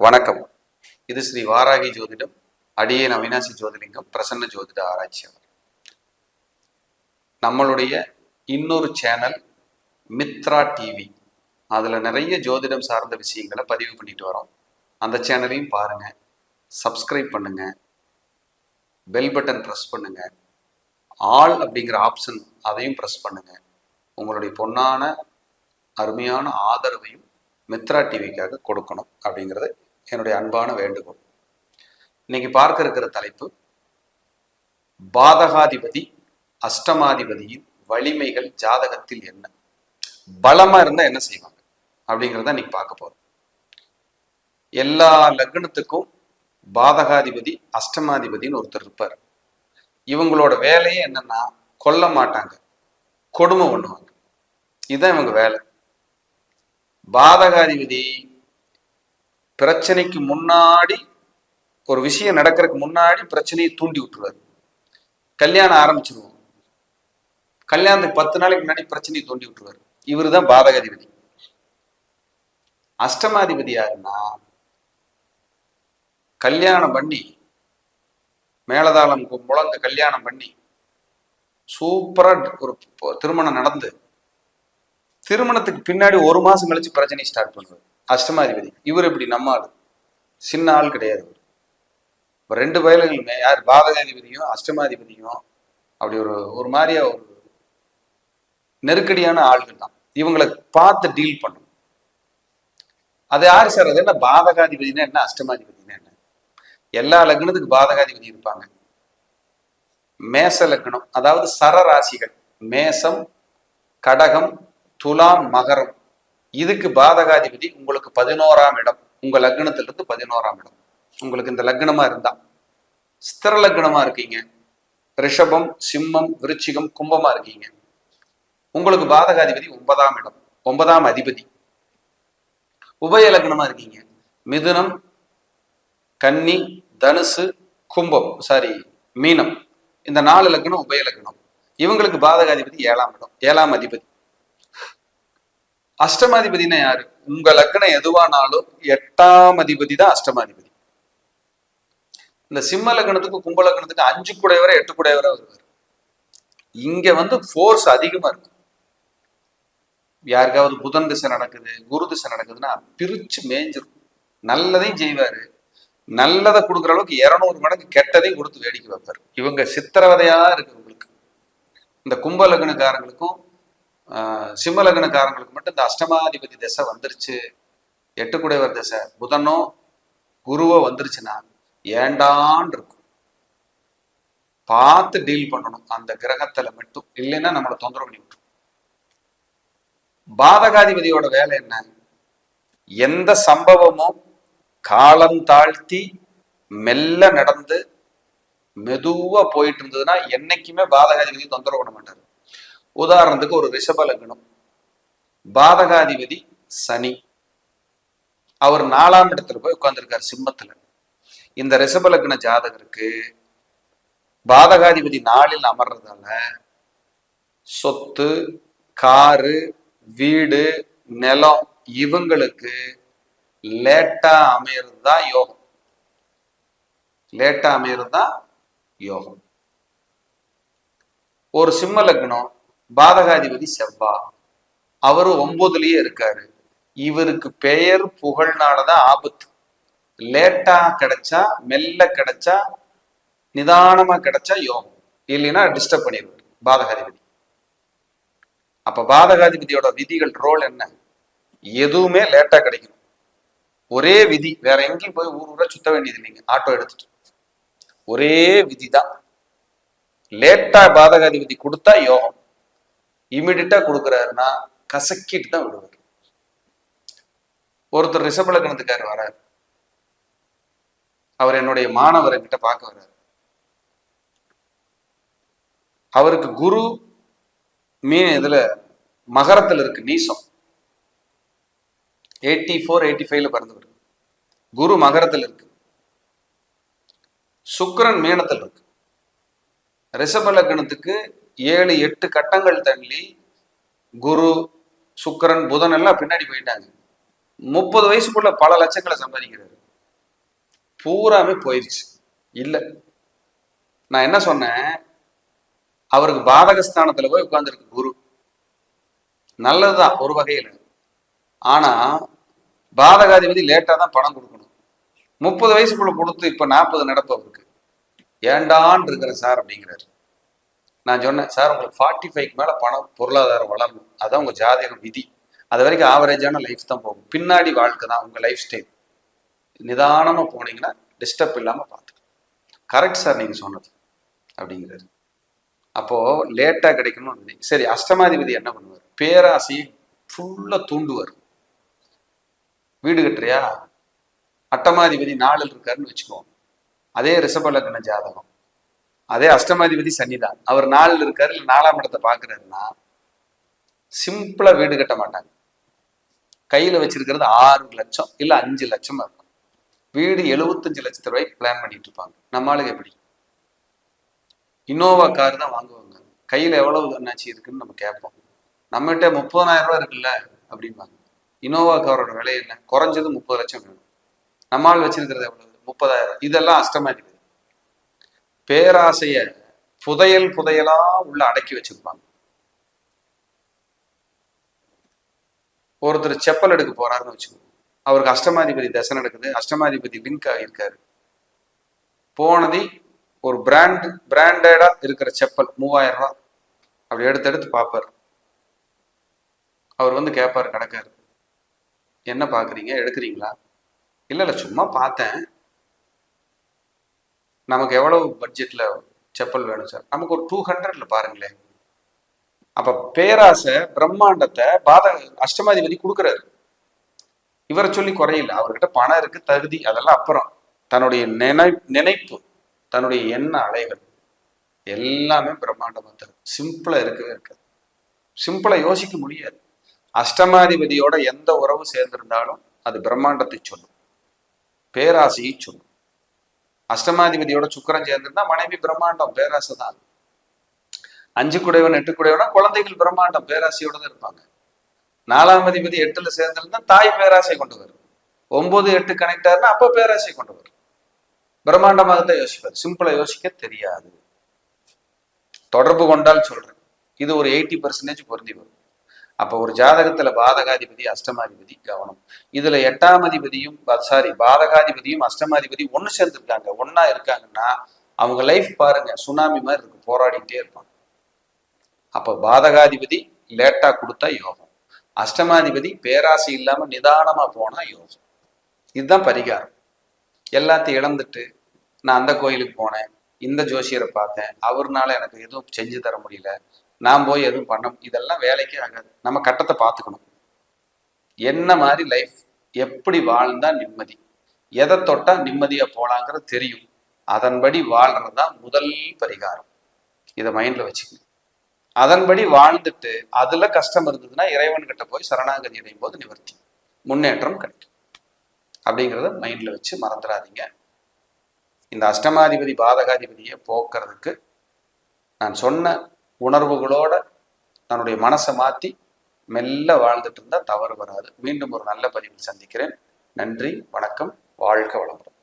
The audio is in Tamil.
வணக்கம். இது ஸ்ரீ வாராகி ஜோதிடம் அடியேன் அவினாசி ஜோதிலிங்கம் பிரசன்ன ஜோதிட ஆராய்ச்சியாளர் நம்மளுடைய இன்னொரு சேனல் மித்ரா டிவி அதில் நிறைய ஜோதிடம் சார்ந்த விஷயங்களை பதிவு பண்ணிட்டு வரோம். அந்த சேனலையும் பாருங்க சப்ஸ்கிரைப் பண்ணுங்க பெல் பட்டன் ப்ரெஸ் பண்ணுங்க ஆல் அப்படிங்கிற ஆப்ஷன் அதையும் ப்ரெஸ் பண்ணுங்க. உங்களுடைய பொன்னான அருமையான ஆதரவையும் மித்ரா டிவிக்காக கொடுக்கணும் அப்படிங்கிறது என்னுடைய அன்பான வேண்டுகோள். இன்னைக்கு பார்க்க இருக்கிற தலைப்பு பாதகாதிபதி அஷ்டமாதிபதியின் வலிமைகள் ஜாதகத்தில் என்ன? பலமா இருந்தா என்ன செய்வாங்க? அப்படிங்கிறத இன்னைக்கு பார்க்க போறோம். எல்லா லக்னத்துக்கும் பாதகாதிபதி அஷ்டமாதிபதின்னு ஒருத்தர் இருப்பார். இவங்களோட வேலையே என்னன்னா கொல்ல மாட்டாங்க. கொடுமை பண்ணுவாங்க. இதுதான் இவங்க வேலை. பாதகாதிபதி பிரச்சனைக்கு முன்னாடி ஒரு விஷயம் நடக்கிறதுக்கு முன்னாடி பிரச்சனையை தூண்டி விட்டுருவாரு. கல்யாணம் ஆரம்பிச்சிருவோம். கல்யாணத்துக்கு பத்து நாளைக்கு முன்னாடி பிரச்சனையை தூண்டி விட்டுருவாரு. இவரு தான் பாதகாதிபதி. அஷ்டமாதிபதி யாருன்னா கல்யாணம் பண்ணி மேலதாளம் கு- முழங்க கல்யாணம் பண்ணி சூப்பரா ஒரு திருமணம் நடந்து திருமணத்துக்கு பின்னாடி ஒரு மாசம் கழிச்சு பிரச்சனை ஸ்டார்ட் பண்ணுவார். அஷ்டமாதிபதி. இவர் இப்படி நம்ம ஆள். சின்ன ஆள் கிடையாது இப்போ ரெண்டு பயலுங்களுமே யார்? பாதகாதிபதியும் அஷ்டமாதிபதியும் அப்படி ஒரு ஒரு மாதிரியா ஒரு நெருக்கடியான ஆள்கள் தான். இவங்களை பார்த்து டீல் பண்ணணும். அது யாரு சார்? அது என்ன பாதகாதிபதினா என்ன? அஷ்டமாதிபதினா என்ன? எல்லா லக்னத்துக்கு பாதகாதிபதி இருப்பாங்க. மேச லக்னம் அதாவது சரராசிகள். மேசம் கடகம் துலாம் மகரம். இதுக்கு பாதகாதிபதி உங்களுக்கு பதினோராம் இடம். உங்க லக்னத்திலிருந்து பதினோராம் இடம். உங்களுக்கு இந்த லக்னமா இருந்தா ஸ்திர லக்னமா இருக்கீங்க. ரிஷபம் சிம்மம் விருச்சிகம் கும்பமா இருக்கீங்க. உங்களுக்கு பாதகாதிபதி ஒன்பதாம் இடம். ஒன்பதாம் அதிபதி. உபய லக்னமா இருக்கீங்க. மிதுனம் கன்னி தனுசு கும்பம் சாரி மீனம். இந்த நாலு லக்னம் உபய லக்னம். இவங்களுக்கு பாதகாதிபதி ஏழாம் இடம். ஏழாம் அதிபதி. அஷ்டமாதிபதினா யாரு? உங்க லக்னம் எதுவானாலும் எட்டாம் அதிபதி தான் அஷ்டமாதிபதி. இந்த சிம்ம லக்னத்துக்கு கும்ப லக்னத்துக்கு அஞ்சு குடையவரை எட்டு குடையவரை வருவார். இங்க வந்து ஃபோர்ஸ் அதிகமா இருக்கும். யாருக்காவது புதன் திசை நடக்குது குரு திசை நடக்குதுன்னா பிரிச்சு மேய்ஞ்சிரும் நல்லதையும் செய்வாரு. நல்லதை கொடுக்குற அளவுக்கு இருநூறு மடங்கு கெட்டதையும் கொடுத்து வேடிக்கை வைப்பார் இவங்க சித்திரவதையா இருக்கு உங்களுக்கு இந்த கும்ப லக்னக்காரங்களுக்கும் ஆஹ், மட்டும் இந்த அஷ்டமாதிபதி திசை வந்துருச்சு. எட்டுக்குடையவர் திசை. புதனோ குருவோ வந்துருச்சுன்னா ஏண்டான் இருக்கும். பார்த்து டீல் பண்ணணும். அந்த கிரகத்துல மட்டும். இல்லைன்னா நம்மளை தொந்தரவு பண்ணி விட்டுரும். பாதகாதிபதியோட வேலை என்ன? எந்த சம்பவமும் காலம் தாழ்த்தி மெல்ல நடந்து மெதுவா போயிட்டு இருந்ததுன்னா என்னைக்குமே பாதகாதிபதி தொந்தரவு பண்ண மாட்டாரு. உதாரணத்துக்கு ஒரு ரிஷப லக்னம். பாதகாதிபதி சனி. அவர் நாலாம் இடத்துல போய் உட்கார்ந்துருக்கார் சிம்மத்துல. இந்த ரிஷப லக்ன ஜாதகருக்கு பாதகாதிபதி நாளில் அமர்றதால சொத்து காரு வீடு நிலம் இவங்களுக்கு லேட்டா அமையிறது தான் யோகம். லேட்டா அமையிறது தான் யோகம். ஒரு சிம்ம லக்னம் பாதகாதிபதி செவ்வா. அவரு ஒன்பதுலயே இருக்காரு. இவருக்கு பெயர் புகழ்னாலதான் ஆபத்து. லேட்டா கிடைச்சா மெல்ல கிடைச்சா நிதானமா கிடைச்சா யோகம். இல்லைன்னா டிஸ்டர்ப் பண்ணிடுவார் பாதகாதிபதி. அப்ப பாதகாதிபதியோட விதிகள் ரோல் என்ன? எதுவுமே லேட்டா கிடைக்கணும். ஒரே விதி வேற எங்கேயும் போய் ஊர் ஊரா சுத்த வேண்டியது இல்லைங்க. ஆட்டோ எடுத்துட்டு. ஒரே விதி தான் லேட்டா பாதகாதிபதி கொடுத்தா யோகம். இமிடியட்டா கொடுக்குறாருன்னா கசக்கிட்டு தான் விடுவார். ஒருத்தர் ரிஷப லக்னத்துக்காரு வராரு. அவர் என்னுடைய மாணவர் கிட்ட பார்க்க வர்றாரு அவருக்கு குரு மீ இதுல மகரத்துல இருக்கு நீசம். எயிட்டி ஃபோர் எயிட்டி ஃபைவ்ல பிறந்தவர். குரு மகரத்தில் இருக்கு. சுக்கரன் மீனத்தில் இருக்கு. ரிஷப லக்னத்துக்கு ஏழு எட்டு கட்டங்கள் தள்ளி குரு சுக்கரன் புதன் எல்லாம் பின்னாடி போயிட்டாங்க. முப்பது வயசுக்குள்ள பல லட்சங்களை சம்பாதிக்கிறாரு. பூராமே போயிருச்சு. இல்லை. நான் என்ன சொன்னேன்? அவருக்கு பாதகஸ்தானத்துல போய் உட்கார்ந்துருக்கு குரு. நல்லதுதான் ஒரு வகையில. ஆனா பாதகாதிபதி லேட்டா தான் பணம் கொடுக்கணும். முப்பது வயசுக்குள்ள கொடுத்து இப்ப நாற்பது நடப்பு அவருக்கு. ஏண்டான் இருக்கிறேன் சார் அப்படிங்கிறாரு. நான் சொன்னேன் சார் உங்களுக்கு ஃபார்ட்டி ஃபைவ்க்கு மேல பணம் பொருளாதாரம் வளரணும் அதான் உங்க ஜாதகம் விதி. அது வரைக்கும் ஆவரேஜான லைஃப் தான் போகும். பின்னாடி வாழ்க்கை தான் உங்க லைஃப் ஸ்டைல் நிதானமாக போனீங்கன்னா டிஸ்டர்ப் இல்லாம பார்த்துக்கலாம். கரெக்ட் சார் நீங்க சொன்னது. அப்படிங்கிறாரு. அப்போ லேட்டா கிடைக்கணும்னு சரி அஷ்டமாதிபதி என்ன பண்ணுவார்? பேராசையை ஃபுல்லா தூண்டுவார். வீடு கட்டுறியா? அட்டமாதிபதி நாளில் இருக்காருன்னு வச்சுக்கோங்க அதே ரிஷபலக்ன ஜாதகம். அதே அஷ்டமாதிபதி சன்னிதான் அவர் நாளில் இருக்காரு இல்லை நாலாம் இடத்தை பாக்குறாருன்னா சிம்பிளா வீடு கட்ட மாட்டாங்க. கையில வச்சிருக்கிறது ஆறு லட்சம் இல்ல அஞ்சு லட்சமா இருக்கும். வீடு எழுபத்தஞ்சு லட்சத்து ரூபாய்க்கு பிளான் பண்ணிட்டு இருப்பாங்க. நம்ம ஆளுங்க எப்படி? இனோவா கார் தான் வாங்குவாங்க. கையில எவ்வளவு என்னாச்சு இருக்குன்னு நம்ம கேட்போம். நம்மகிட்ட முப்பதாயிரம் ரூபாய் இருக்குல்ல அப்படிம்பாங்க. இனோவா காரோட விலை என்ன? குறைஞ்சது முப்பது லட்சம் வேணும். நம்மால் வச்சிருக்கிறது எவ்வளவு? முப்பதாயிரம். இதெல்லாம் அஷ்டமாதிபதி. பேராசைய புதையல் புதையலா உள்ள அடக்கி வச்சிருப்பாங்க. ஒருத்தர் செப்பல் எடுக்க போறாருன்னு வச்சுக்கோங்க. அவருக்கு அஷ்டமாதிபதி தசை நடக்குது. அஷ்டமாதிபதி லிங்கா இருக்காரு. போனதி ஒரு பிராண்ட் பிராண்டடா இருக்கிற செப்பல் மூவாயிரம் ரூபா அப்படி எடுத்து எடுத்து பார்ப்பார். அவர் வந்து கேட்பார் கடைக்காரு என்ன பாக்குறீங்க? எடுக்கிறீங்களா? இல்ல இல்ல சும்மா பார்த்தேன். நமக்கு எவ்வளவு பட்ஜெட்ல செப்பல் வேணும் சார் நமக்கு ஒரு டூ ஹண்ட்ரட்ல பாருங்களேன் அப்ப பேராசை பிரம்மாண்டத்தை பாத அஷ்டமாதிபதி கொடுக்குறாரு. இவரை சொல்லி குறையில அவர்கிட்ட பணம் இருக்கு தகுதி அதெல்லாம் அப்புறம். தன்னுடைய நினை நினைப்பு தன்னுடைய எண்ண அலைகள் எல்லாமே பிரம்மாண்டமா தரும். சிம்பிளா இருக்கவே இருக்காது. சிம்பிளா யோசிக்க முடியாது. அஷ்டமாதிபதியோட எந்த உறவு சேர்ந்திருந்தாலும் அது பிரம்மாண்டத்தை சொல்லும். பேராசையை சொல்லும். அஷ்டமாதிபதியோட சுக்கரம் சேர்ந்திருந்தா மனைவி பிரம்மாண்டம் பேராசை தான் அஞ்சு குடைவன் எட்டு குடைவனா குழந்தைகள் பிரம்மாண்டம் பேராசையோட தான் இருப்பாங்க. நாலாம் அதிபதி எட்டுல சேர்ந்திருந்தா தாய் பேராசை கொண்டு வரும். ஒன்பது எட்டு கனெக்ட் ஆகுனா அப்ப பேராசை கொண்டு வரும். பிரம்மாண்டமாக தான் யோசிப்பார். சிம்பிளா யோசிக்க தெரியாது. தொடர்பு கொண்டால் சொல்றேன். இது ஒரு எயிட்டி பர்சன்டேஜ் பொருந்தி வரும். அப்ப ஒரு ஜாதகத்துல பாதகாதிபதி அஷ்டமாதிபதி கவனம். இதுல எட்டாம் அதிபதியும் சாரி பாதகாதிபதியும் அஷ்டமாதிபதி ஒண்ணு சேர்ந்துருக்காங்க ஒன்னா இருக்காங்கன்னா அவங்க லைஃப் பாருங்க சுனாமி மாதிரி இருக்கு போராடிட்டே இருப்பாங்க. அப்ப பாதகாதிபதி லேட்டா கொடுத்தா யோகம். அஷ்டமாதிபதி பேராசை இல்லாம நிதானமா போனா யோகம். இதுதான் பரிகாரம். எல்லாத்தையும் இழந்துட்டு நான் அந்த கோயிலுக்கு போனேன் இந்த ஜோசியரை பார்த்தேன் அவர்னால எனக்கு எதுவும் செஞ்சு தர முடியல. நான் போய் எதுவும் பண்ண இதெல்லாம் வேலைக்கே ஆகாது. நம்ம கட்டத்தை பார்த்துக்கணும். என்ன மாதிரி லைஃப் எப்படி வாழ்ந்தா நிம்மதி? எதை தொட்டா நிம்மதியா போலாங்கிறது தெரியும். அதன்படி வாழ்றது தான் முதல் பரிகாரம். இதை மைண்ட்ல வச்சுக்கணும். அதன்படி வாழ்ந்துட்டு அதுல கஷ்டம் இருந்ததுன்னா இறைவன் கிட்ட போய் சரணாகதி அடையும் போது நிவர்த்தி. முன்னேற்றம் கிடைக்கும். அப்படிங்கிறத மைண்ட்ல வச்சு மறந்துடாதீங்க. இந்த அஷ்டமாதிபதி பாதகாதிபதியை போக்குறதுக்கு நான் சொன்ன உணர்வுகளோட தன்னுடைய மனசை மாத்தி மெல்ல வாழ்ந்துட்டு இருந்தா தவறு வராது. மீண்டும் ஒரு நல்ல பதிவில் சந்திக்கிறேன். நன்றி வணக்கம் வாழ்க வளமுடன்.